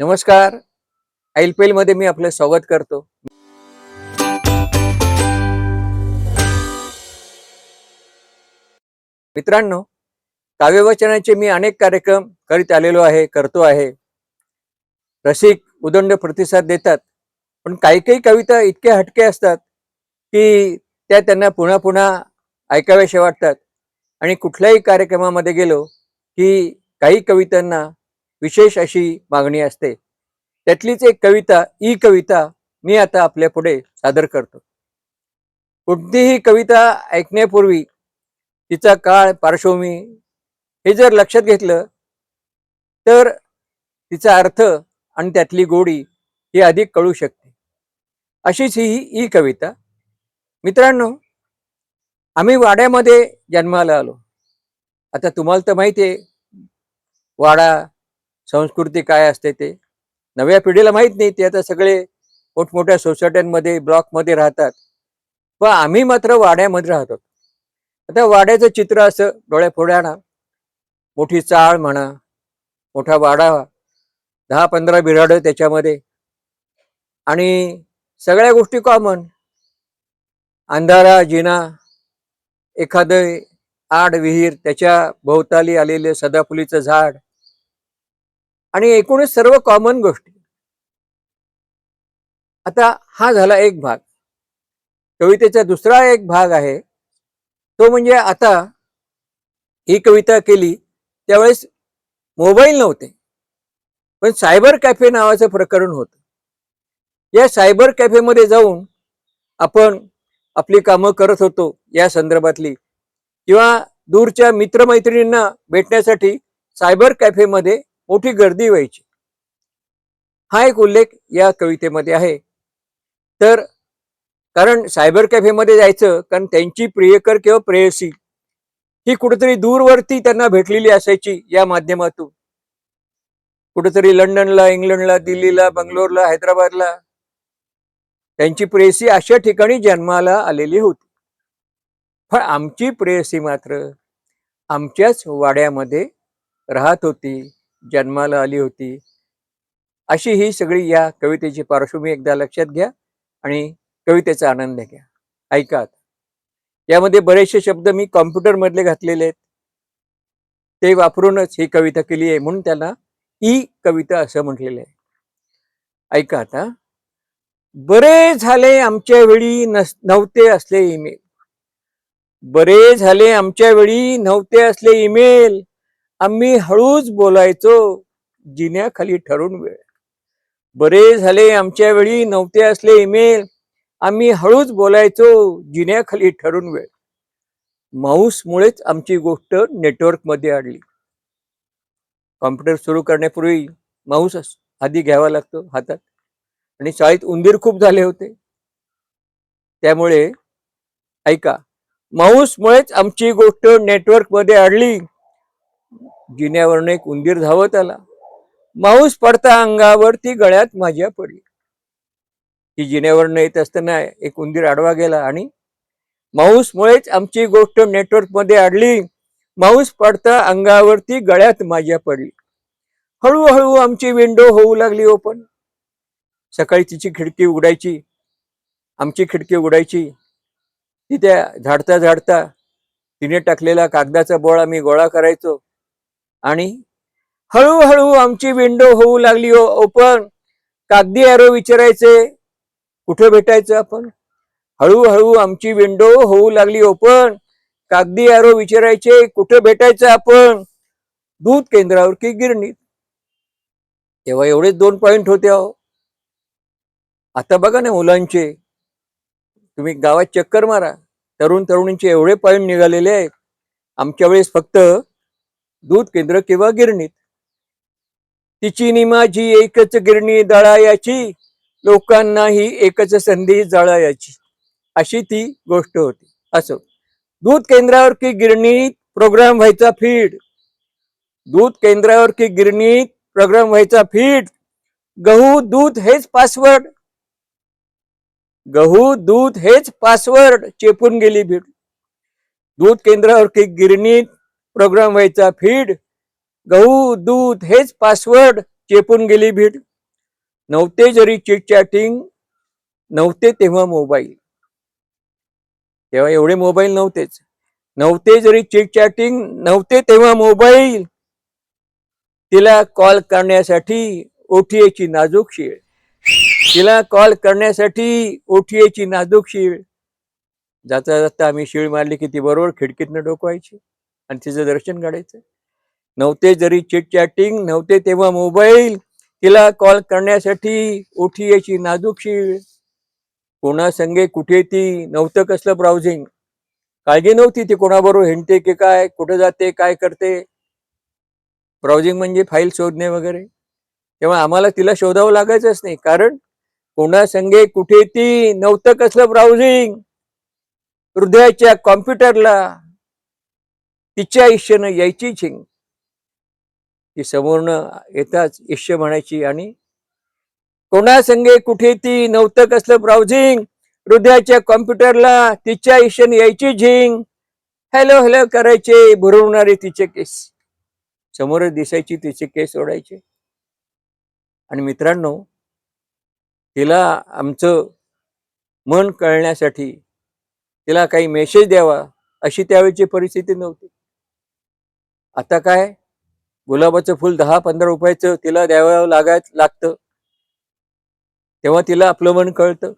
नमस्कार. आयलपेल मध्ये मी आपलं स्वागत करतो. मित्रांनो काव्यवचनाचे मी अनेक कार्यक्रम करीत आलेलो आहे करतो आहे. रसिक उदंड प्रतिसाद देतात. पण काही काही कविता इतक्या हटके असतात की त्या त्यांना पुन्हा पुन्हा ऐकाव्याशा वाटतात. आणि कुठल्याही कार्यक्रमामध्ये गेलो की काही कवितांना विशेष अशी मागणी असते. त्यातलीच एक कविता ई कविता मी आता आपल्या पुढे सादर करतो. कोणतीही कविता ऐकण्यापूर्वी तिचा काळ पार्श्वभूमी हे जर लक्षात घेतलं तर तिचा अर्थ आणि त्यातली गोडी ही अधिक कळू शकते. अशीच ही ई कविता. मित्रांनो आम्ही वाड्यामध्ये जन्माला आलो. आता तुम्हाला तर माहिती आहे वाडा संस्कृती काय असते ते? नव्या पिढीला माहीत नाही ते आता सगळे मोठमोठ्या सोसायट्यांमध्ये ब्लॉकमध्ये राहतात. व आम्ही मात्र वाड्यामध्ये राहतो. आता वाड्याचं चित्र असं डोळ्याफोड्याना मोठी चाळ म्हणा मोठा वाडा दहा पंधरा बिराडं त्याच्यामध्ये. आणि सगळ्या गोष्टी कॉमन अंधारा जिना एखादं आड विहीर त्याच्या भोवताली आलेले सदाफुलीचं झाड. आणि एकूणच सर्व कॉमन गोष्टी. आता हा झाला एक भाग. कवितेचा दुसरा एक भाग आहे. तो म्हणजे आता ही कविता केली त्यावेळेस मोबाईल नव्हते. पण सायबर कॅफे नावाचं प्रकरण होतं. या सायबर कॅफेमध्ये जाऊन आपण आपली कामं करत होतो या संदर्भातली. किंवा दूरच्या मित्रमैत्रिणींना भेटण्यासाठी सायबर कॅफेमध्ये मोठी गर्दी व्हायची. हा एक उल्लेख या कवितेमध्ये आहे. तर कारण सायबर कॅफेमध्ये जायचं कारण त्यांची प्रियकर किंवा प्रेयसी ही कुठेतरी दूरवरती त्यांना भेटलेली असायची या माध्यमातून. कुठेतरी लंडनला इंग्लंडला दिल्लीला बंगलोरला हैदराबादला त्यांची प्रेयसी अशा ठिकाणी जन्माला आलेली होती. पण आमची प्रेयसी मात्र आमच्याच वाड्यामध्ये राहत होती. जन्माला आली होती. अशी ही सगळी या कवितेची पार्श्वभूमी एकदा लक्षात घ्या आणि कवितेचा आनंद घ्या. ऐका आता. यामध्ये बरेचसे शब्द मी कॉम्प्युटरमधले घातलेले आहेत. ते वापरूनच ही कविता केली आहे म्हणून त्याला ई कविता असं म्हटलेलं आहे. ऐका आता. बरे झाले आमच्या वेळी नस नव्हते असले ईमेल. बरे झाले आमच्या वेळी नव्हते असले ईमेल. आम्ही हळूच बोलायचो जिन्याखाली ठरून वेळ. बरे झाले आमच्या वेळी नव्हते असले ईमेल. आम्ही हळूच बोलायचो जिन्याखाली ठरून वेळ. माऊसमुळेच आमची गोष्ट नेटवर्कमध्ये आडली. कॉम्प्युटर सुरू करण्यापूर्वी माऊस आधी घ्यावा लागतो हातात. आणि शाळेत उंदीर खूप झाले होते. त्यामुळे ऐका माऊसमुळेच आमची गोष्ट नेटवर्कमध्ये अडली जिन्यावरनं एक उंदीर धावत आला. माऊस पडता अंगावर ती गळ्यात माझ्या पडली. ती जिन्यावरनं येत असताना एक उंदीर आडवा गेला आणि माऊसमुळेच आमची गोष्ट नेटवर्कमध्ये अडली माऊस पडता अंगावरती गळ्यात माझ्या पडली. हळूहळू आमची विंडो होऊ लागली ओपन. सकाळी तिची खिडकी उघडायची. आमची खिडकी उघडायची. ती त्या झाडता झाडता तिने टाकलेला कागदाचा बोळ आम्ही गोळा करायचो. आणि हळूहळू आमची विंडो होऊ लागली हो. ओपन कागदी अॅरो विचारायचे. कुठे भेटायचं आपण? हळूहळू आमची विंडो होऊ लागली ओपन कागदी अॅरो विचारायचे. कुठे भेटायचं आपण? दूध केंद्रावर की गिरणीत? तेव्हा एवढेच दोन पॉइंट होते अहो आता बघा ना मुलांचे. तुम्ही गावात चक्कर मारा. तरुण तरुणींचे एवढे पॉईंट निघालेले आहेत. आमच्या वेळेस फक्त दूध केंद्र किंवा गिरणीत. तिची नि माझी एकच गिरणी दळायाची लोकांनाही एकच संधी जळायाची. अशी ती गोष्ट होती. असो दूध केंद्रावर की गिरणीत प्रोग्राम व्हायचा फीड दूध केंद्रावर की गिरणीत प्रोग्राम व्हायचा फीड गहू दूध हेच पासवर्ड गहू दूध हेच पासवर्ड चेपून गेली भीड. दूध केंद्रावर की गिरणीत प्रोग्राम व्हायचा. फीड गहू दूध हेच पासवर्ड चेपून गेली भीड. नव्हते जरी चिट चॅटिंग नव्हते तेव्हा मोबाईल तेव्हा एवढे मोबाईल नव्हतेच. नव्हते जरी चिट चॅटिंग नव्हते तेव्हा मोबाईल तिला कॉल करण्यासाठी ओठीएची नाजूक शीळ. तिला कॉल करण्यासाठी ओठीएची नाजूक शीळ. जाता जाता आम्ही शिळ मारली की ती बरोबर खिडकीतनं डोकवायची. आणि तिचं दर्शन काढायचं. नव्हते जरी चिट चॅटिंग नव्हते तेव्हा मोबाईल तिला कॉल करण्यासाठी उठी अशी नाजूकशी कोणा संगे कुठे ती? नव्हतं कसलं ब्राउझिंग काळजी नव्हती ती कोणाबरोबर हिंडते की काय कुठे जाते काय करते. ब्राउझिंग म्हणजे फाईल शोधणे वगैरे. तेव्हा आम्हाला तिला शोधावं लागायचंच नाही. कारण कोणा संगे कुठे ती? नव्हतं कसलं ब्राउझिंग हृदयाच्या कॉम्प्युटरला तिच्या इच्छेनं यायची झिंग. ती समोरनं येताच इश्य म्हणायची आणि कोणा संगे कुठे ती नव्हतं कसलं ब्राउझिंग हृदयाच्या कॉम्प्युटरला तिच्या इच्छेनं यायची झिंग. हॅलो हॅलो करायचे भरवणारे तिचे केस. समोरच दिसायची तिचे केस ओढायचे. आणि मित्रांनो तिला आमचं मन कळण्यासाठी तिला काही मेसेज द्यावा अशी त्यावेळची परिस्थिती नव्हती. आता काय? गुलाबाचं फुल दहा पंधरा रुपयाचं तिला द्यावं लागाय लागतं. तेव्हा तिला आपलं मन कळतं.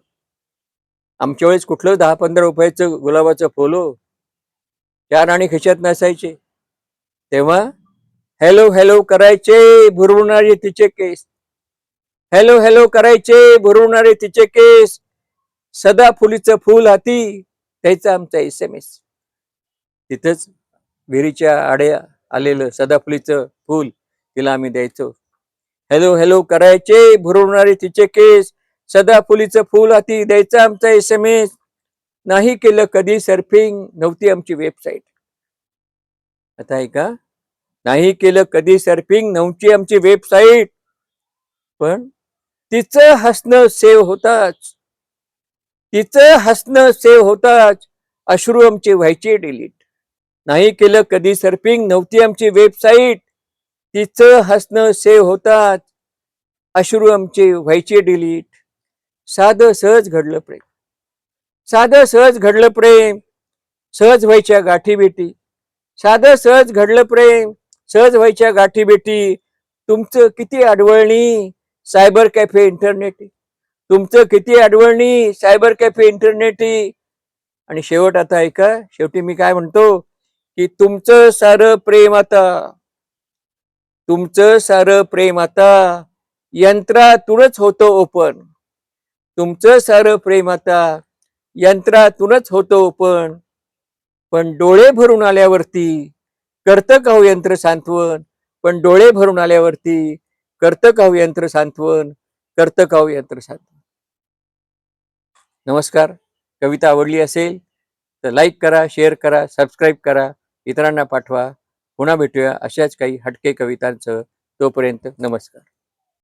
आमच्या वेळेस कुठलं दहा पंधरा रुपयाचं गुलाबाचं फुल हो. चार आणि खिशात नसायचे. तेव्हा हॅलो हॅलो करायचे भुरवणारे तिचे केस. हॅलो हॅलो करायचे भुरवणारे तिचे केस. सदा फुलीचं फुल हाती त्याचा आमचा एस एम एस तिथंच विहिरीच्या आड्या आलेलं सदाफुलीचं फुल तिला आम्ही द्यायचो. हॅलो हॅलो करायचे भुरवणारे तिचे केस सदाफुलीचं फुल अति द्यायचं आमचा एस एम एस नाही केलं कधी सर्फिंग नव्हती आमची वेबसाईट आता आहे का? नाही केलं कधी सर्फिंग नव्हती आमची वेबसाईट पण तिचं हसणं सेव्ह होताच. तिचं हसणं सेव्ह होताच. अश्रू आमचे व्हायचे डिलीट नाही केलं कधी सर्फिंग नव्हती आमची वेबसाईट तिचं हसणं सेव्ह होतात. अश्रू आमचे व्हायचे डिलीट साधं सहज घडलं प्रेम. साधं सहज घडलं प्रेम. सहज व्हायच्या गाठी बेटी साधं सहज घडलं प्रेम. सहज व्हायच्या गाठी बेटी तुमचं किती आडवळणी सायबर कॅफे इंटरनेट तुमचं किती आडवळणी सायबर कॅफे इंटरनेट आणि शेवट आता ऐका शेवटी मी काय म्हणतो? की तुमचं सारं प्रेम आता तुमचं सारं प्रेम आता यंत्रातूनच होतं ओपन. तुमचं सारं प्रेम आता यंत्रातूनच होतं ओपन. पण डोळे भरून आल्यावरती करतं का हो यंत्र सांत्वन? पण डोळे भरून आल्यावरती करतं का हो यंत्र सांत्वन? करतं का हो यंत्र सांत्वन. नमस्कार. कविता आवडली असेल तर लाईक करा शेअर करा सबस्क्राईब करा. इतरांना पाठवा. पुन्हा भेटूया अशाच काही हटके कवितांचं तोपर्यंत नमस्कार.